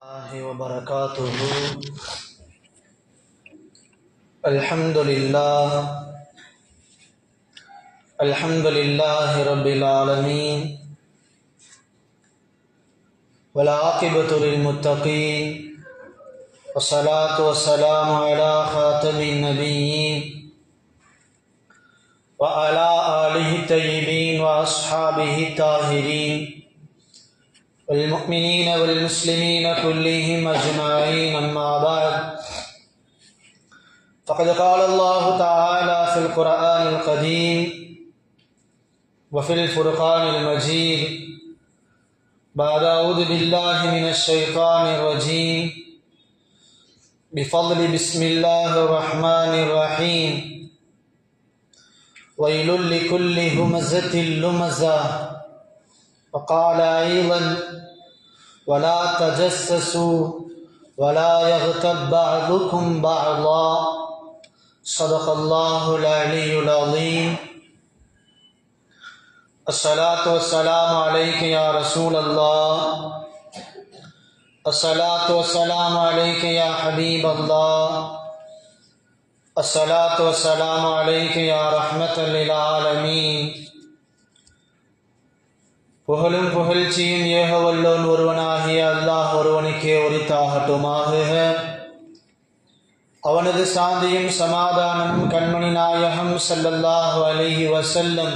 الله وبركاته. الحمد لله. الحمد لله رب العالمين. والعاقبة للمتقين. والصلاة والسلام على خاتم النبيين. وعلى آله الطيبين وأصحابه الطاهرين. والمؤمنين والمسلمين كلهم أجمعين أما بعد. فقد قال الله تعالى في القرآن القديم وفي الفرقان المجيد بعد أعوذ بالله من الشيطان الرجيم بفضل بسم الله الرحمن الرحيم. ويل لكل همزة لمزة. وقال أيضا ولا تجسسوا ولا يغتب بعضكم بعضا. صدق الله العلي العظيم. الصلاة والسلام عليك يا رسول الله. الصلاة والسلام عليك يا حبيب الله. الصلاة والسلام عليك يا رحمة للعالمين. புகழும் புகழ்ச்சியும் ஏக வல்லோன் ஒருவனாகிய அல்லாஹ் ஒருவனுக்கே உரித்தாகட்டுமாக அவனது சாந்தியும் சமாதானமும் கண்மணி நாயகம் ஸல்லல்லாஹு அலைஹி வசல்லம்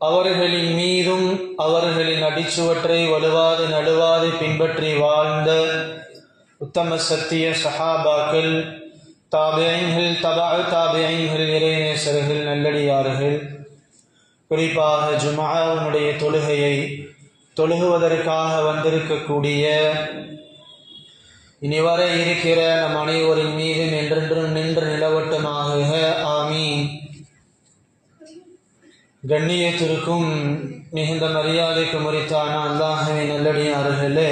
அவர்களின் மீதும் அவர்களின் அடிச்சுவற்றை வலுவாது நடுவாது பின்பற்றி வாழ்ந்த உத்தம சத்திய சஹாபாக்கள் தாபியங்கள் தபா தாபியங்கள் இறைநேசர்கள் நல்லடியார்கள். குறிப்பாக ஜுமாவுனுடைய தொழுகையை தொழுகுவதற்காக வந்திருக்கக்கூடிய இனி வர இருக்கிற நம் அனைவரின் மீது நின்றென்றும் நின்று நிலவட்டமாக ஆமீன். கண்ணியத்திற்கும் மிகுந்த மரியாதைக்கு முறித்தான அல்லாஹவை நல்லடியார்களே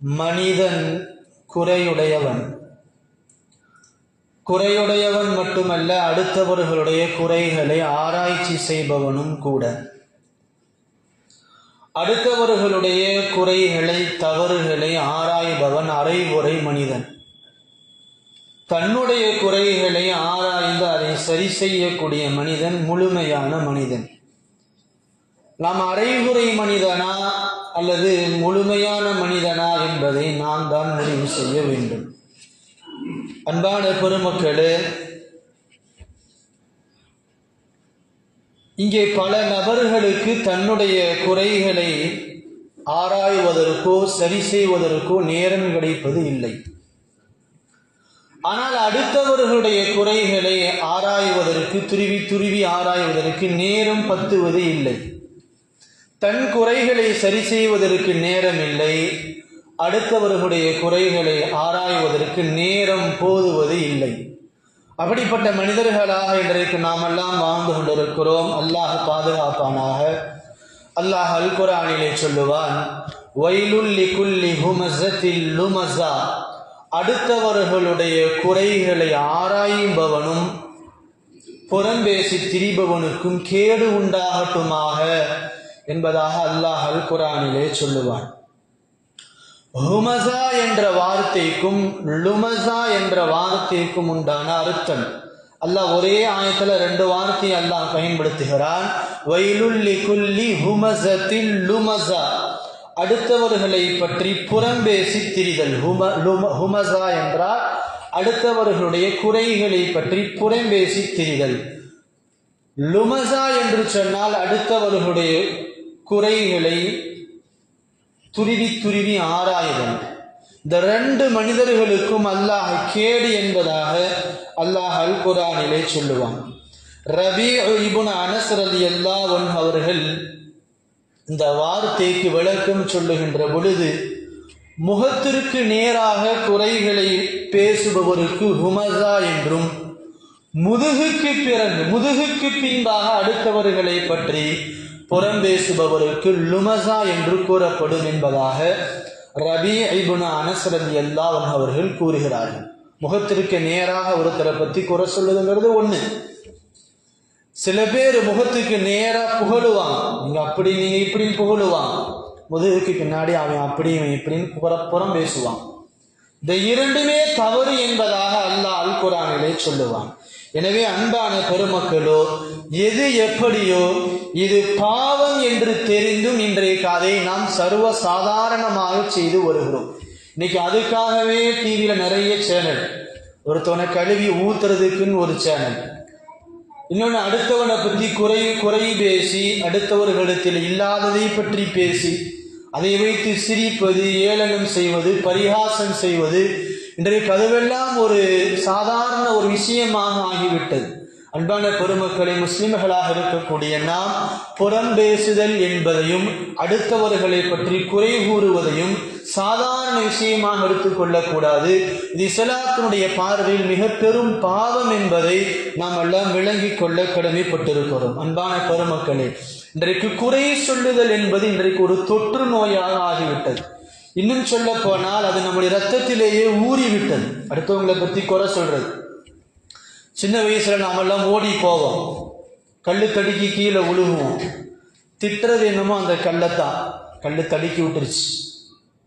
மனிதன் குறையுடையவன். குறையுடையவன் மட்டுமல்ல அடுத்தவர்களுடைய குறைகளை ஆராய்ச்சி செய்பவனும் கூட. அடுத்தவர்களுடைய குறைகளை தவறுகளை ஆராய்பவன் அரைகுறை மனிதன். தன்னுடைய குறைகளை ஆராய்ந்து அதை சரி செய்யக்கூடிய மனிதன் முழுமையான மனிதன். நாம் அரைகுறை மனிதனா அல்லது முழுமையான மனிதனா என்பதை நாம் தான் முடிவு செய்ய வேண்டும். அன்பான பெருமக்களே இங்கே பல நபர்களுக்கு தன்னுடைய குறைகளை ஆராய்வதற்கோ சரி செய்வதற்கோ நேரம் கிடைப்பது இல்லை. ஆனால் அடுத்தவர்களுடைய குறைகளை ஆராய்வதற்கு துருவி துருவி ஆராய்வதற்கு நேரம் பத்துவது இல்லை. தன் குறைகளை சரி செய்வதற்கு நேரம் இல்லை. அடுத்தவர்களுடைய குறைகளை ஆராய்வதற்கு நேரம் போதுவது இல்லை. அப்படிப்பட்ட மனிதர்களாக இன்றைக்கு நாம் எல்லாம் வாழ்ந்து கொண்டிருக்கிறோம். அல்லாஹ் பாதுகாப்பானாக. அல்லாஹ் அல் குரானிலே சொல்லுவான் வைலுல்லி குல்லி ஹுமசத்தில் லுமசா அடுத்தவர்களுடைய குறைகளை ஆராயும்பவனும் புறம்பேசி திரிபவனுக்கும் கேடு உண்டாகட்டுமாக என்பதாக அல்லாஹ் அல் குரானிலே சொல்லுவான். ஹுமசா என்ற வார்த்தைக்கும் லுமசா என்ற வார்த்தைக்கும் உண்டான அர்த்தம். அல்லாஹ் ஒரே ஆயத்தில் ரெண்டு வார்த்தையை அல்லாஹ் பயன்படுத்துகிறான். வைலுல்லி குல்லி ஹுமசத்தில் லுமசா. அடுத்தவர்களை பற்றி புறம்பேசி திரிதல். ஹும லும ஹுமசா என்றால் அடுத்தவர்களுடைய குறைகளை பற்றி புறம்பேசி திரிதல். லுமசா என்று சொன்னால் அடுத்தவர்களுடைய குறைகளை துருவி துருவி ஆராயுதல் இந்த ரெண்டு மனிதர்களுக்கும் அல்லாஹ் கேடு என்பதாக அல்லாஹ் அல் குரானிலே சொல்லுவான். ரபி இபுன் அனஸ் ரலி அல்லாஹன் அவர்கள் இந்த வார்த்தைக்கு விளக்கம் சொல்லுகின்ற பொழுது முகத்திற்கு நேராக குறைகளை பேசுபவருக்கு ஹுமசா என்றும் முதுகுக்கு பிறகு முதுகுக்கு பின்பாக அடுத்தவர்களை பற்றி புறம் பேசுபவருக்கு லுமசா என்று கூறப்படும் என்பதாக ரபி ஐபுன அனசரதி அல்லாஹ் அவர்கள் கூறுகிறார்கள். முகத்திற்கு நேராக ஒருத்தரை பற்றி குறை சொல்லுதுங்கிறது ஒன்று சில பேர் முகத்துக்கு நேரா புகழுவாங்க நீங்க அப்படி நீங்க இப்படி புகழுவாங்க முதுகுக்கு பின்னாடி அவன் அப்படி இவன் இப்படின்னு புறப்புறம் புறம் பேசுவான் இந்த இரண்டுமே தவறு என்பதாக அல்லாஹ் அல் குரானிலே சொல்லுவான். எனவே அன்பான பெருமக்களோ எது எப்படியோ இது பாவம் என்று தெரிந்தும் இன்றைக்கு அதை நாம் சர்வ சாதாரணமாக செய்து வருகிறோம். இன்னைக்கு அதுக்காகவே டிவியில நிறைய சேனல் ஒருத்தவனை கழுவி ஊத்துறதுக்குன்னு ஒரு சேனல் இன்னொன்று அடுத்தவனை பற்றி குறை குறை பேசி அடுத்தவர்களிடத்தில் இல்லாததை பற்றி பேசி அதை வைத்து சிரிப்பது ஏளனம் செய்வது பரிகாசம் செய்வது இன்றைக்கு அதுவெல்லாம் ஒரு சாதாரண ஒரு விஷயமாக ஆகிவிட்டது. அன்பான பெருமக்களை முஸ்லிம்களாக இருக்கக்கூடிய நாம் புறம் பேசுதல் என்பதையும் அடுத்தவர்களை பற்றி குறை கூறுவதையும் சாதாரண விஷயமாக எடுத்துக்கொள்ளக்கூடாது இது இஸ்லாத்தினுடைய பார்வையில் மிக பெரும் பாவம் என்பதை நாம் எல்லாம் விளங்கிக் கொள்ள கடமைப்பட்டிருக்கிறோம். அன்பான பெருமக்களே இன்றைக்கு குறை சொல்லுதல் என்பது இன்றைக்கு ஒரு தொற்று நோயாக ஆகிவிட்டது. இன்னும் சொல்ல போனால் அது நம்முடைய ரத்தத்திலேயே ஊறிவிட்டது. அடுத்தவங்களை பற்றி குறை சொல்றது. சின்ன வயசுல நாமெல்லாம் ஓடி போவோம். கல்லு தடுக்கி கீழே விழுகுவோம் திட்டுறது என்னமோ அந்த கல்லைத்தான். கல் தடுக்கி விட்டுருச்சு.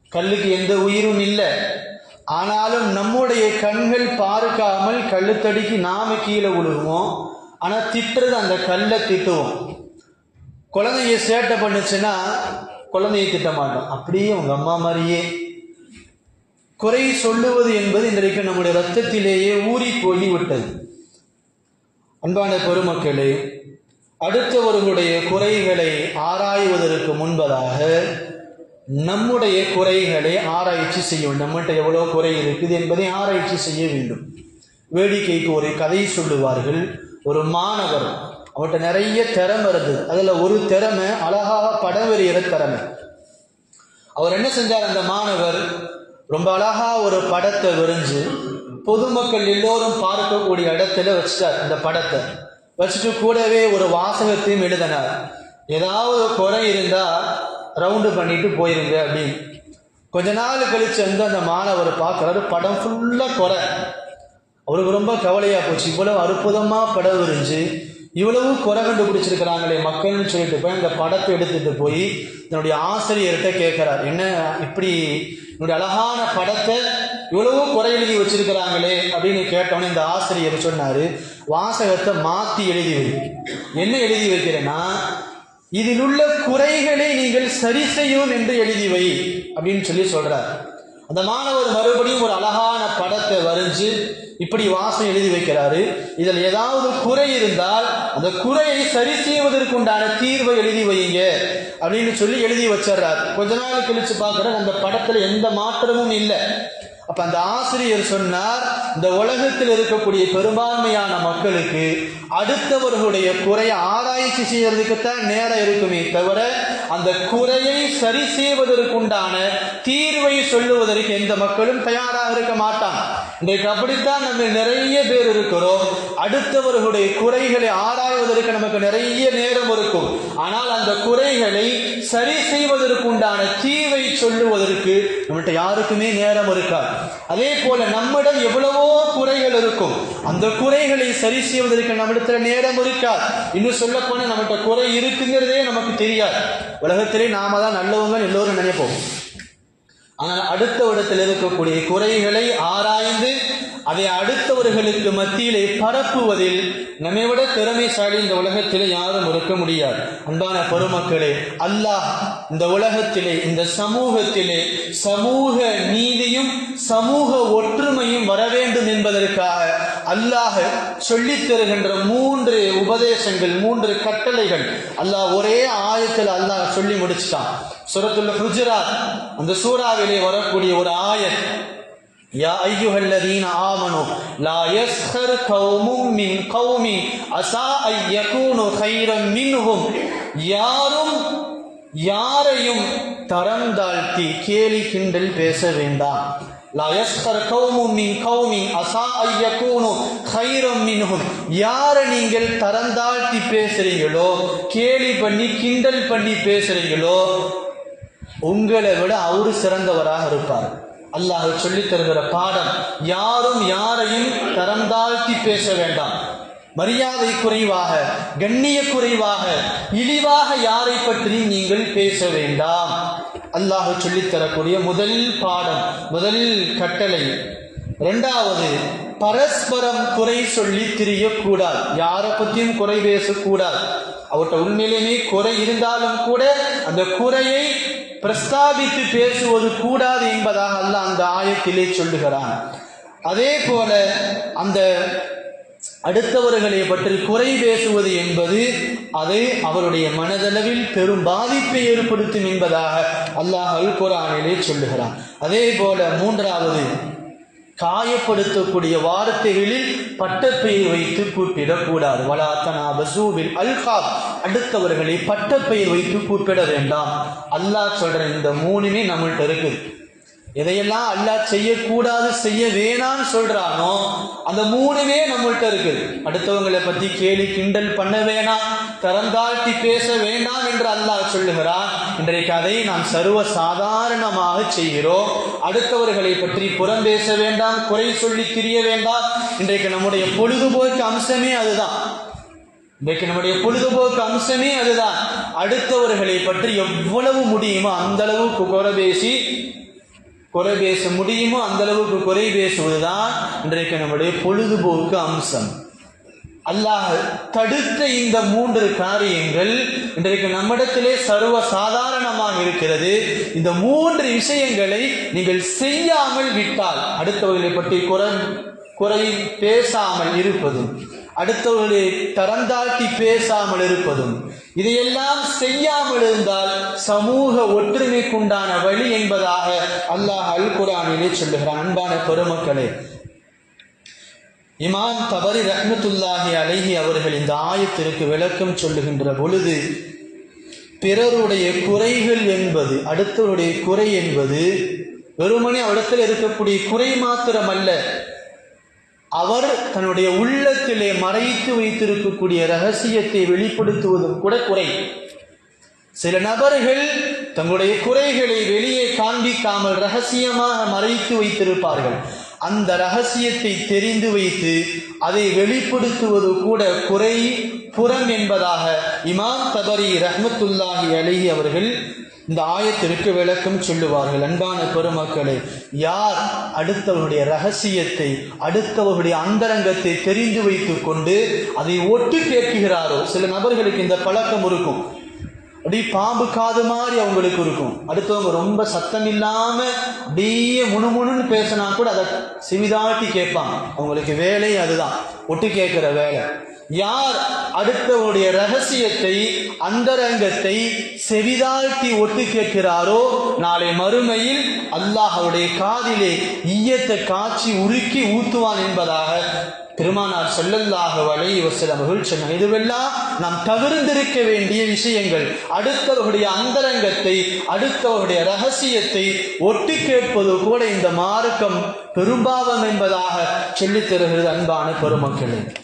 கல்லுக்கு எந்த உயிரும் இல்லை. ஆனாலும் நம்முடைய கண்கள் பார்க்காமல் கல்லு தடுக்கி நாம கீழே விழுகுவோம் ஆனா திட்டுறது அந்த கல்லை திட்டுவோம். குழந்தைய சேட்டை பண்ணுச்சுன்னா குழந்தைய திட்ட மாட்டோம். அப்படியே உங்க அம்மா மாதிரியே. குறை சொல்லுவது என்பது இன்றைக்கு நம்முடைய ரத்தத்திலேயே ஊறி போய் விட்டது. அன்பான பெருமக்களே அடுத்தவர்களுடைய குறைகளை ஆராய்வதற்கு முன்பதாக நம்முடைய குறைகளை ஆராய்ச்சி செய்ய வேண்டும். நம்மகிட்ட எவ்வளோ குறை இருக்குது என்பதை ஆராய்ச்சி செய்ய வேண்டும். வேடிக்கைக்கு ஒரு கதை சொல்லுவார்கள். ஒரு மாணவர் அவர்கிட்ட நிறைய திறமை இருந்தது அதில் ஒரு திறமை அழகாக படம் வரைகிற திறமை. அவர் என்ன செஞ்சார் அந்த மாணவர்? ரொம்ப அழகாக ஒரு படத்தை விரிஞ்சு பொதுமக்கள் எல்லோரும் பார்க்கக்கூடிய இடத்துல வச்சுட்டார் இந்த படத்தை. வச்சுட்டு கூடவே ஒரு வாசகத்தையும் எழுதினார். ஏதாவது குறை இருந்தா ரவுண்டு பண்ணிட்டு போயிருங்க அப்படின்னு. கொஞ்ச நாள் கழிச்சு வந்து அந்த மாணவர் பார்க்குறாரு படம் ஃபுல்லாக குறை. அவருக்கு ரொம்ப கவலையா போச்சு. இவ்வளவு அற்புதமா படம் விரிஞ்சு இவ்வளவு குறை கண்டுபிடிச்சிருக்கிறாங்களே மக்கள்னு சொல்லிட்டு போய் அந்த படத்தை எடுத்துட்டு போய் தன்னுடைய ஆசிரியர்கிட்ட கேட்கிறார். என்ன இப்படி என்னுடைய அழகான படத்தை இவ்வளவு குறை எழுதி வச்சிருக்கிறாங்களே அப்படின்னு கேட்டவொடனே இந்த ஆசிரியர் சொன்னாரு வாசகத்தை மாத்தி எழுதி வை. என்ன எழுதி வைக்கிறேன்னா இதில் உள்ள குறைகளை நீங்கள் சரி செய்யும் என்று எழுதி வை அப்படின்னு சொல்லி சொல்றார். அந்த மாணவர் மறுபடியும் ஒரு அழகான படத்தை வரைஞ்சு இப்படி வாசம் எழுதி வைக்கிறாரு. இதில் ஏதாவது குறை இருந்தால் அந்த குறையை சரி செய்வதற்குண்டான தீர்வை எழுதி வையுங்க அப்படின்னு சொல்லி எழுதி வச்சிடுறாரு. கொஞ்ச நாள் கழிச்சு பார்க்குற அந்த படத்துல எந்த மாற்றமும் இல்லை. அப்ப அந்த ஆசிரியர் சொன்னார் இந்த உலகத்தில் இருக்கக்கூடிய பெரும்பான்மையான மக்களுக்கு அடுத்தவர்களுடைய குறையை ஆராய்ச்சி செய்யறதுக்குத்தான் நேரம் இருக்குமே தவிர அந்த குறையை சரி செய்வதற்குண்டான தீர்வை சொல்லுவதற்கு எந்த மக்களும் தயாராக இருக்க மாட்டாங்க. இன்றைக்கு அப்படித்தான் நம்ம நிறைய பேர் இருக்கிறோம். அடுத்தவர்களுடைய குறைகளை ஆராய்வதற்கு நமக்கு நிறைய நேரம் இருக்கும். ஆனால் அந்த குறைகளை சரி செய்வதற்குண்டான தீவை சொல்லுவதற்கு நம்மகிட்ட யாருக்குமே நேரம் இருக்காது. அதே போல நம்மிடம் எவ்வளவோ குறைகள் இருக்கும். அந்த குறைகளை சரி செய்வதற்கு நம்மிடத்துல நேரம் இருக்காது. இன்னும் சொல்ல போனா நம்மகிட்ட குறை இருக்குங்கிறதே நமக்கு தெரியாது. உலகத்திலே நாம தான் நல்லவங்க எல்லோரும் நினைப்போம். ஆனால் அடுத்த இருக்கக்கூடிய குறைகளை ஆராய்ந்து அதை அடுத்தவர்களுக்கு மத்தியிலே பரப்புவதில் நம்மை விட திறமைசாலி இந்த உலகத்திலே யாரும் இருக்க முடியாது. அன்பான பெருமக்களே அல்லாஹ் இந்த உலகத்திலே இந்த சமூகத்திலே சமூக நீதியும் சமூக ஒற்றுமையும் வர வேண்டும் என்பதற்காக அல்லாஹ் சொல்லித் தருகின்ற மூன்று உபதேசங்கள் மூன்று கட்டளைகள் அல்லாஹ் ஒரே ஆயத்தில் அல்லாஹ் சொல்லி முடிச்சிட்டான். சுரத்துல ஹுஜராத் அந்த சூறாவிலே வரக்கூடிய ஒரு ஆயத். யா ஐயுஹல்லதீன ஆமனு லா யஸ்ஹர் கௌமும் மின் கௌமி அசா ஐ யகூனு கைரம் மின்ஹும். யாரும் யாரையும் தரம் தாழ்த்தி கேலி கிண்டல் பேச வேண்டாம். லா யஸ்ஹர் கௌமும் மின் கௌமி அசா ஐ கைரம் மின்ஹும் யாரை நீங்கள் தரந்தாழ்த்தி பேசுறீங்களோ கேலி பண்ணி கிண்டல் பண்ணி பேசுறீங்களோ உங்களை விட அவரு சிறந்தவராக இருப்பார். அல்லாஹ் சொல்லித் தருகிற பாடம் யாரும் யாரையும் தரந்தாழ்த்தி பேச வேண்டாம். மரியாதை குறைவாக கண்ணிய குறைவாக இழிவாக யாரை பற்றி நீங்கள் பேச வேண்டாம். அல்லாஹ் சொல்லித்தரக்கூடிய முதல் பாடம் முதல் கட்டளை. இரண்டாவது பரஸ்பரம் குறை சொல்லி திரியக்கூடாது. யாரை பற்றியும் குறை பேசக்கூடாது. அவர்கிட்ட உண்மையிலேயே குறை இருந்தாலும் கூட அந்த குறையை பிரஸ்தாபித்து பேசுவது கூடாது என்பதாக அல்ல அந்த ஆயத்திலே சொல்லுகிறான். அதே போல அந்த அடுத்தவர்களை பற்றி குறை பேசுவது என்பது அது அவருடைய மனதளவில் பெரும் பாதிப்பை ஏற்படுத்தும் என்பதாக அல்லாஹ் அல் குரானிலே சொல்லுகிறான். அதே போல மூன்றாவது காயப்படுத்தக்கூடிய வார்த்தைகளில் பட்டப்பெயர் வைத்து கூப்பிடக்கூடாது. வலாத்தனா பசூவில் அல்காப். அடுத்தவர்களை பட்டப்பெயர் வைத்து கூப்பிட வேண்டாம். அல்லாஹ் சொல்ற இந்த மூணுமே நம்மள்கிட்ட இருக்குது. எதையெல்லாம் அல்லாஹ் செய்யக்கூடாது செய்ய வேணாம்னு சொல்றானோ அந்த மூணுமே நம்மள்கிட்ட இருக்குது. அடுத்தவங்களை பத்தி கேலி கிண்டல் பண்ண வேணாம் தரந்தாழ்த்தி பேச வேண்டாம் என்று அல்லாஹ் சொல்லுகிறான். இன்றைக்கு அதை நாம் சர்வ சாதாரணமாக செய்கிறோம். அடுத்தவர்களை பற்றி புறம் பேச வேண்டாம் குறை சொல்லி திரிய வேண்டாம். இன்றைக்கு நம்முடைய பொழுதுபோக்கு அம்சமே அதுதான். இன்றைக்கு நம்முடைய பொழுதுபோக்கு அம்சமே அதுதான். அடுத்தவர்களை பற்றி எவ்வளவு முடியுமோ அந்த அளவுக்கு குறை பேசி குறை பேச முடியுமோ அந்த அளவுக்கு குறை பேசுவதுதான் இன்றைக்கு நம்முடைய பொழுதுபோக்கு அம்சம். அல்லாஹ் தடுத்த இந்த மூன்று காரியங்கள் இன்றைக்கு நம்மிடத்திலே சர்வ சாதாரணமாக இருக்கிறது. இந்த மூன்று விஷயங்களை நீங்கள் செய்யாமல் விட்டால் அடுத்தவர்களை பற்றி குறை குறை பேசாமல் இருப்பது அடுத்தவர்களை தரந்தாழ்த்தி பேசாமல் இருப்பதும் இதையெல்லாம் செய்யாமல் இருந்தால் சமூக ஒற்றுமைக்குண்டான வழி என்பதாக அல்லாஹ் அல் குரானிலே சொல்லுகிறான். அன்பான பெருமக்களே இமாம் தபரி ரஹ்மத்துல்லாஹி அழகி அவர்கள் இந்த ஆயத்திற்கு விளக்கம் சொல்லுகின்ற பொழுது பிறருடைய குறைகள் என்பது அடுத்தவருடைய குறை என்பது வெறுமனே அவரிடத்தில் இருக்கக்கூடிய குறை மாத்திரமல்ல அவர் தன்னுடைய உள்ளத்திலே மறைத்து வைத்திருக்கக்கூடிய ரகசியத்தை வெளிப்படுத்துவதும் கூட குறை. சில நபர்கள் தங்களுடைய குறைகளை வெளியே காண்பிக்காமல் ரகசியமாக மறைத்து வைத்திருப்பார்கள். அந்த ரகசியத்தை தெரிந்து வைத்து அதை வெளிப்படுத்துவது கூட குறை புறம் என்பதாக இமாம் தபரி ரஹ்மத்துல்லாஹி அலைஹி அவர்கள் இந்த ஆயத்திற்கு விளக்கம் சொல்லுவார்கள் அன்பான பெருமக்களே யார் அடுத்தவனுடைய ரகசியத்தை அடுத்தவர்களுடைய அந்தரங்கத்தை தெரிந்து வைத்துக் கொண்டு அதை ஒட்டு கேட்கிறாரோ? சில நபர்களுக்கு இந்த பழக்கம் இருக்கும். அப்படி பாம்பு காது மாதிரி அவங்களுக்கு இருக்கும். அடுத்தவங்க ரொம்ப சத்தம் இல்லாம அப்படியே முணுமுணுன்னு பேசினா கூட அதை சிவிதாட்டி கேட்பாங்க. அவங்களுக்கு வேலை அதுதான். ஒட்டு கேட்குற வேலை. யார் அடுத்தவருடைய ரகசியத்தை அந்தரங்கத்தை செவிதாழ்த்தி ஒட்டு கேட்கிறாரோ நாளை மறுமையில் அல்லாஹவுடைய காதிலே ஈயத்தை காட்சி உருக்கி ஊத்துவான் என்பதாக பெருமானார் சொல்லல்லாக வலை சில மகிழ்ச்சி இதுவெல்லாம் நாம் தவிர்ந்திருக்க வேண்டிய விஷயங்கள். அடுத்தவர்களுடைய அந்தரங்கத்தை அடுத்தவர்களுடைய ரகசியத்தை ஒட்டு கேட்பது கூட இந்த மார்க்கம் பெரும்பாவம் என்பதாக சொல்லித் தருகிறது அன்பான பெருமக்களே.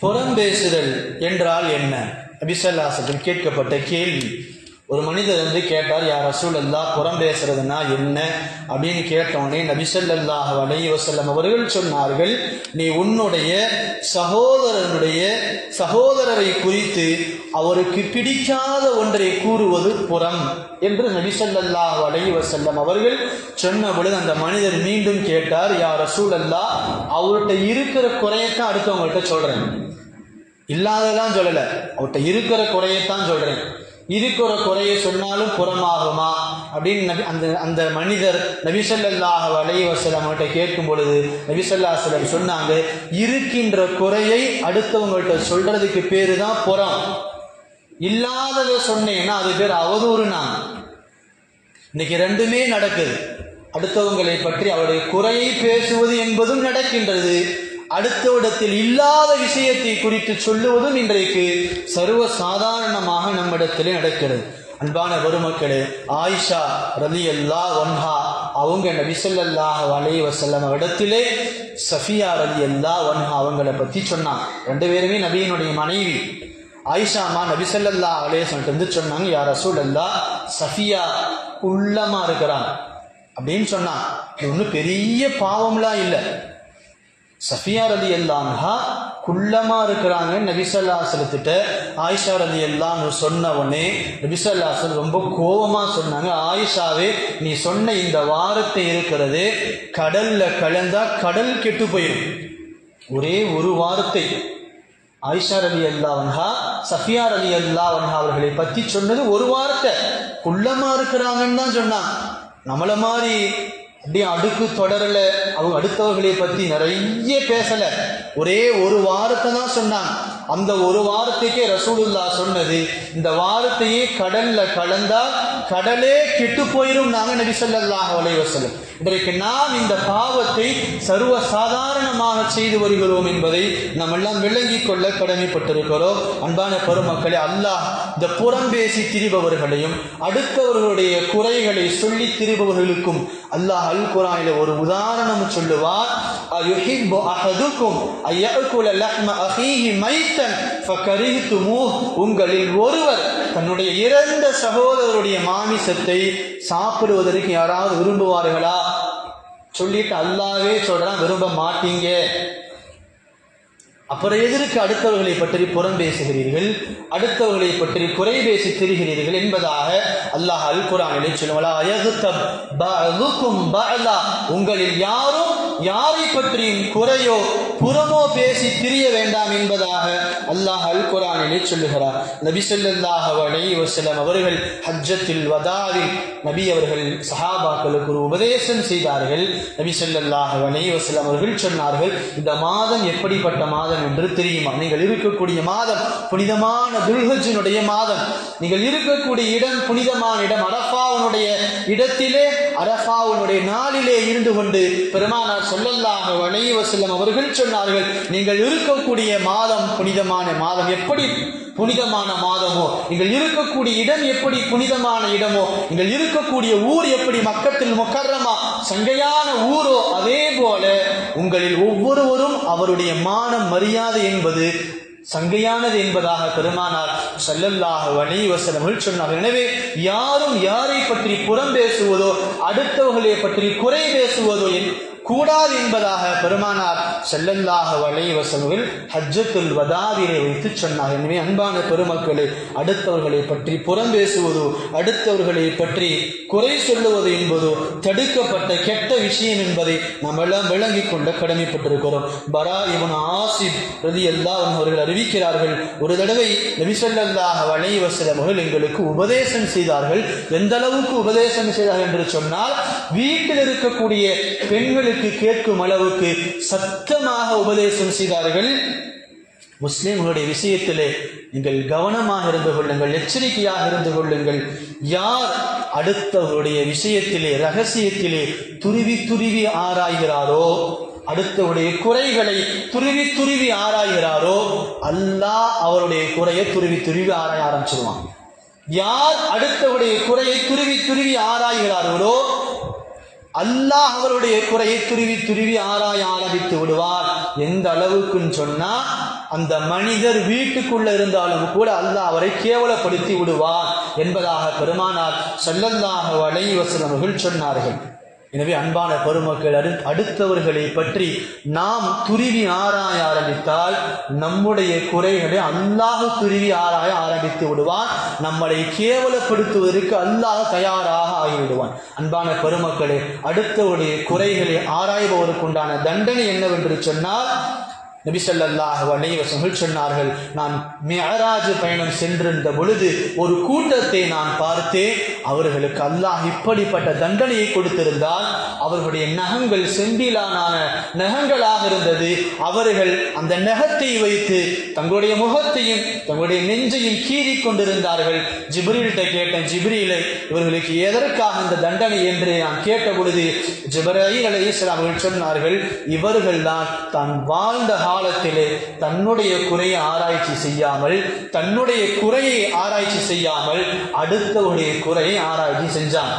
புறம் பேசுதல் என்றால் என்ன? அபிசல்லாசத்தில் கேட்கப்பட்ட கேள்வி. ஒரு மனிதர் வந்து கேட்டார் யார் ரசூல் அல்லா புறம் பேசுறதுன்னா என்ன? அப்படின்னு கேட்டவுடனே நபிசல்லாஹ் அலை வசல்லம் அவர்கள் சொன்னார்கள் நீ உன்னுடைய சகோதரனுடைய சகோதரரை குறித்து அவருக்கு பிடிக்காத ஒன்றை கூறுவது புறம். என்று நபிசல்லாஹ் அலை வசல்லம் அவர்கள் சொன்ன பொழுது அந்த மனிதர் மீண்டும் கேட்டார் யார் ரசூல் அல்லா அவர்கிட்ட இருக்கிற குறையத்தான் அடுத்தவங்கள்ட்ட சொல்றேன். இல்லாததான் சொல்லலை. அவர்கிட்ட இருக்கிற குறையத்தான் சொல்றேன். இருக்கிற குறையை சொன்னாலும் புறமாகுமா? அப்படின்னு அந்த அந்த மனிதர் நபிசல்லாஹ் அலைய வசலம் அவர்கிட்ட கேட்கும் பொழுது சிலர் சொன்னாங்க இருக்கின்ற குறையை அடுத்தவங்கள்ட்ட சொல்றதுக்கு பேரு தான் புறம். இல்லாததை சொன்னேன்னா அது பேர் அவதூறுனா இன்னைக்கு ரெண்டுமே நடக்குது. அடுத்தவங்களை பற்றி அவருடைய குறையை பேசுவது என்பதும் நடக்கின்றது. அடுத்தவிடத்தில் இல்லாத விஷயத்தை குறித்து சொல்லுவதும் இன்றைக்கு சர்வ சாதாரணமாக நம்மிடத்திலே நடக்கிறது. அன்பான பெருமக்களே ஆயிஷா ரலி அல்லா ஒன்ஹா அவங்க நபிசல்லாஹ் அலை வசல்லம் இடத்திலே சஃபியா ரலி அல்லா ஒன்ஹா அவங்கள பற்றி சொன்னாங்க. ரெண்டு பேருமே நபியினுடைய மனைவி. ஆயிஷாமா நபிசல்லா அலேசன்ட்டு வந்து சொன்னாங்க யார் ரசூல் அல்லா சஃபியா உள்ளமாக இருக்கிறாங்க அப்படின்னு சொன்னான் இது ஒன்றும் பெரிய பாவம்லாம் இல்லை. சஃபியா ரதி அல்லான்ஹா குள்ளமா இருக்கிறாங்க. நபிசல்லா செலுத்திட்ட ஆயிஷா ரதி எல்லாம் சொன்ன உடனே நபிசல்லாசல் ரொம்ப கோபமா சொன்னாங்க. ஆயிஷாவே நீ சொன்ன இந்த வார்த்தை இருக்கிறது கடல்ல கலந்தா கடல் கெட்டு போயிடும் ஒரே ஒரு வார்த்தை. ஆயிஷா ரலி அல்லாவன்ஹா சஃபியா ரலி அல்லாவன்ஹா அவர்களை பற்றி சொன்னது ஒரு வார்த்தை. குள்ளமா இருக்கிறாங்கன்னு தான் சொன்னான். நம்மளை மாதிரி அப்படியே அடுக்கு தொடரல. அவங்க அடுத்தவர்களை பத்தி நிறைய பேசல. ஒரே ஒரு வாரத்தை தான் சொன்னாங்க அந்த ஒரு வார்த்தைக்கே ரசூலுல்லா சொன்னது இந்த வாரத்தையே கடல்ல கலந்தா கடலே கெட்டு போயிரும் நாங்க நபி ஸல்லல்லாஹு வலைவசலம் இன்றைக்கு நாம் இந்த பாவத்தை சர்வ சாதாரணமாக செய்து வருகிறோம் என்பதை நாம் எல்லாம் விளங்கிக் கொள்ள கடமைப்பட்டிருக்கிறோம். அன்பான பெருமக்களே அல்லாஹ் இந்த புறம் பேசி திரிபவர்களையும் அடுத்தவர்களுடைய குறைகளை சொல்லி திரிபவர்களுக்கும் அல்லாஹ் அல் குரானில ஒரு உதாரணம் சொல்லுவார். அயுஹிப்பு அஹதுக்கும் அய்யகுல லஹ்ம அஹீஹி மைத்த உங்களில் ஒருவர் தன்னுடைய இறந்த சகோதரருடைய மாமிசத்தை சாப்பிடுவதற்கு யாராவது விரும்புவார்களா? சொல்லிட்டு அல்லாவே சொல்றான் விரும்ப மாட்டீங்க. அப்புறம் எதற்கு அடுத்தவர்களை பற்றி புறம் பேசுகிறீர்கள்? அடுத்தவர்களை பற்றி குறை பேசி திரிகிறீர்கள் என்பதாக அல்லாஹ் அல் குரானிலே சொல்லுவலா உங்களில் யாரும் யாரை பற்றியும் குறையோ புறமோ பேசி திரிய வேண்டாம் என்பதாக அல்லாஹ் அல் குரானிலே சொல்லுகிறார். நபி சொல்லாஹ் அலைவசலம் அவர்கள் ஹஜ்ஜத்தில் வதாவில் நபி அவர்கள் சஹாபாக்களுக்கு ஒரு உபதேசம் செய்தார்கள். நபி சொல்லாஹ் அலைவசலம் அவர்கள் சொன்னார்கள் இந்த மாதம் எப்படிப்பட்ட மாதம் என்று தெரியுமா? நீங்கள் இருக்கக்கூடிய மாதம் புனிதமான துல்ஹஜினுடைய மாதம். நீங்கள் இருக்கக்கூடிய இடம் புனிதமான இடம் அரஃபாவுனுடைய இடத்திலே அரஃபாவுனுடைய நாளிலே இருந்து கொண்டு பெருமானார் சொல்லல்லாக வளைவ செல்லம் அவர்கள் சொன்னார்கள் நீங்கள் இருக்கக்கூடிய மாதம் புனிதமான மாதம் எப்படி புனிதமான மாதமோ நீங்கள் இருக்கக்கூடிய இடம் எப்படி புனிதமான இடமோ நீங்கள் இருக்கக்கூடிய ஊர் எப்படி மக்கத்தில் முக்கரமா சங்கையான ஊரோ அதே போல உங்களில் ஒவ்வொருவரும் அவருடைய மானம் மரியாதை என்பது சங்கையானது என்பதாக பெருமானார் செல்லல்லாக அலைஹி வஸல்லம் சொன்னார் எனவே யாரும் யாரை பற்றி புறம் பேசுவதோ அடுத்தவர்களை பற்றி குறை பேசுவதோ கூடாது என்பதாக பெருமானார் செல்லல்லாக அலைஹி ஹஜ்ஜத்துல் வதாவிலே வைத்து சொன்னார். எனவே அன்பான பெருமக்களை அடுத்தவர்களை பற்றி புறம் பேசுவதோ அடுத்தவர்களை பற்றி குறை சொல்லுவது என்பதோ தடுக்கப்பட்ட கெட்ட விஷயம் என்பதை நாம் எல்லாம் விளங்கிக் கொண்ட கடமைப்பட்டிருக்கிறோம். பரா இவன் ஆசிப் பிரதி எல்லாம் அவர்கள் அறிவிக்கிறார்கள் ஒரு தடவை நபிசல்லாக ஸல்லல்லாஹு அலைஹி அவர்கள் எங்களுக்கு உபதேசம் செய்தார்கள். எந்த அளவுக்கு உபதேசம் செய்தார்கள் என்று சொன்னால் வீட்டில் இருக்கக்கூடிய பெண்களுக்கு கேட்கும் அளவுக்கு சத்தமாக உபதேசம் செய்தார்கள். முஸ்லீம்களுடைய விஷயத்திலே நீங்கள் கவனமாக இருந்து கொள்ளுங்கள் எச்சரிக்கையாக இருந்து கொள்ளுங்கள். யார் அடுத்தவருடைய விஷயத்திலே ரகசியத்திலே துருவி துருவி ஆராய்கிறாரோ அடுத்தவருடைய குறைகளை துருவி துருவி ஆராய்கிறாரோ அல்லாஹ் அவருடைய குறையை துருவி துருவி ஆராய ஆரம்பிச்சிருவாங்க யார் அடுத்தவருடைய குறையை துருவி துருவி ஆராய்கிறார்களோ அல்லாஹ் அவருடைய குறையை துருவி துருவி ஆராய ஆரம்பித்து விடுவார். எந்த அளவுக்குன்னு சொன்னா அந்த மனிதர் வீட்டுக்குள்ள இருந்தாலும் கூட அல்லாஹ் அவரை கேவலப்படுத்தி விடுவார் என்பதாக பெருமானார் ஸல்லல்லாஹு அலைஹி அவர்கள் சொன்னார்கள். எனவே அன்பான பெருமக்கள் அடு அடுத்தவர்களை பற்றி நாம் துருவி ஆராய ஆரம்பித்தால் நம்முடைய குறைகளை அல்லாஹ் துருவி ஆராய ஆரம்பித்து விடுவான். நம்மளை கேவலப்படுத்துவதற்கு அல்லாஹ் தயாராக ஆகிவிடுவான். அன்பான பெருமக்களே அடுத்தவருடைய குறைகளை ஆராய்பவருக்கு உண்டான தண்டனை என்னவென்று சொன்னால் நபிசல்லாஹ் ஸல்லல்லாஹு சொன்னார்கள் நான் மிஅராஜ் பயணம் சென்றிருந்த பொழுது ஒரு கூட்டத்தை நான் பார்த்தேன். அவர்களுக்கு அல்லாஹ் இப்படிப்பட்ட தண்டனையை கொடுத்திருந்தால் அவர்களுடைய நகங்கள் செம்பிலான நகங்களாக இருந்தது. அவர்கள் அந்த நகத்தை வைத்து தங்களுடைய முகத்தையும் தங்களுடைய நெஞ்சையும் கீறி கொண்டிருந்தார்கள். ஜிப்ரீல்கிட்ட கேட்டேன் ஜிப்ரீலை இவர்களுக்கு எதற்காக இந்த தண்டனை? என்று நான் கேட்ட பொழுது ஜிப்ரீல் அலைஹிஸ்ஸலாம் அவர்கள் சொன்னார்கள் இவர்கள் தான் தான் வாழ்ந்த காலத்திலே தன்னுடைய குறையை ஆராய்ச்சி செய்யாமல் தன்னுடைய குறையை ஆராய்ச்சி செய்யாமல் அடுத்தவருடைய குறையை ஆராய்ச்சி செஞ்சான்.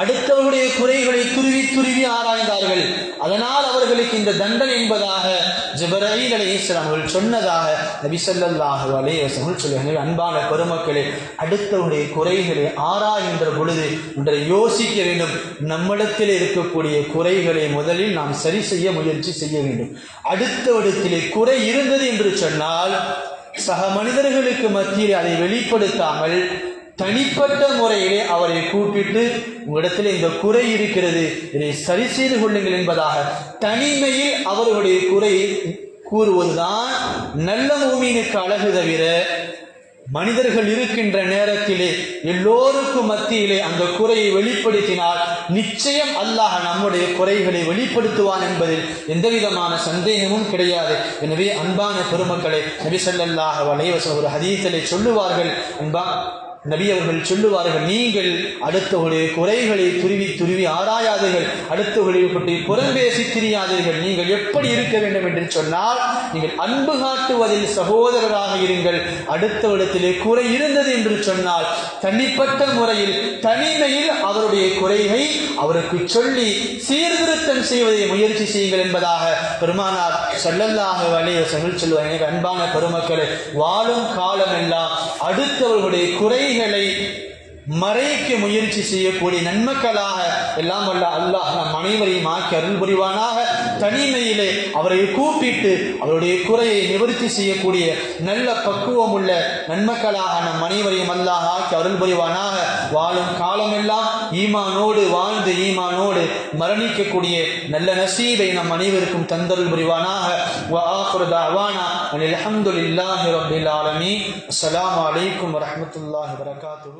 அடுத்தவருடைய குறைகளை துருவி துருவி ஆராய்ந்தார்கள். அதனால் அவர்களுக்கு இந்த தண்டனை என்பதாக ஜிபரீல் இஸ்லாம் அவர்கள் சொன்னதாக நபிசல்லாஹு அலே அலைஹி வஸல்லம் அன்பான பெருமக்களே அடுத்தவருடைய குறைகளை ஆராய்கின்ற பொழுது ஒன்றை யோசிக்க வேண்டும். நம்மிடத்தில் இருக்கக்கூடிய குறைகளை முதலில் நாம் சரி செய்ய முயற்சி செய்ய வேண்டும். அடுத்தவரிடத்திலே குறை இருந்தது என்று சொன்னால் சக மனிதர்களுக்கு மத்தியில் அதை வெளிப்படுத்தாமல் தனிப்பட்ட முறையிலே அவரை கூப்பிட்டு உங்களிடத்தில் இந்த குறை இருக்கிறது. இதை சரி செய்து கொள்ளுங்கள் என்பதாக தனிமையில் அவர்களுடைய குறையை கூறுவதுதான் நல்ல மூமீனுக்கு அழகு தவிர மனிதர்கள் இருக்கின்ற நேரத்திலே எல்லோருக்கும் மத்தியிலே அந்த குறையை வெளிப்படுத்தினால் நிச்சயம் அல்லாஹ் நம்முடைய குறைகளை வெளிப்படுத்துவான் என்பதில் எந்தவிதமான சந்தேகமும் கிடையாது. எனவே அன்பான பெருமக்களை நபி ஸல்லல்லாஹு அலைஹி ஒரு ஹதீஸிலே சொல்லுவார்கள் அன்பா நபி அவர்கள் சொல்லுவார்கள் நீங்கள் அடுத்தவர்களுடைய குறைகளை துருவி துருவி ஆராயாதீர்கள். அடுத்தவர்களை பற்றி புறம்பேசி திரியாதீர்கள். நீங்கள் எப்படி இருக்க வேண்டும் என்று சொன்னால் நீங்கள் அன்பு காட்டுவதில் சகோதரராக இருங்கள். அடுத்தவரிடத்திலே குறை இருந்தது என்று சொன்னால் தனிப்பட்ட முறையில் தனிமையில் அவருடைய குறையை அவருக்கு சொல்லி சீர்திருத்தம் செய்வதை முயற்சி செய்யுங்கள் என்பதாக பெருமானார் சொல்லல்லாக வழிய சொல்லுவாங்க எனக்கு அன்பான பெருமக்களை வாழும் காலமெல்லாம் அடுத்தவர்களுடைய குறை குறைகளை மறைக்க முயற்சி செய்யக்கூடிய நன்மக்களாக எல்லாம் வல்ல அல்லாஹ் நம் அனைவரையும் ஆக்கி அருள் புரிவானாக. தனிமையிலே அவரை கூப்பிட்டு அவருடைய குறையை நிவர்த்தி செய்யக்கூடிய நல்ல பக்குவம் உள்ள நன்மக்களாக நம் அனைவரையும் அல்லாஹ் ஆக்கி அருள் புரிவானாக. வாழும் காலமெல்லாம் ஈமானோடு வாழ்ந்து ஈமானோடு மரணிக்கக்கூடிய நல்ல நசீவை நம் அனைவருக்கும் தந்தருள் புரிவானாக. அலமதுல்லாஹி ரபில் ஆலமி அஸ்லாம் வலைக்கம் வரமத்துல்லாஹி வரகாத்து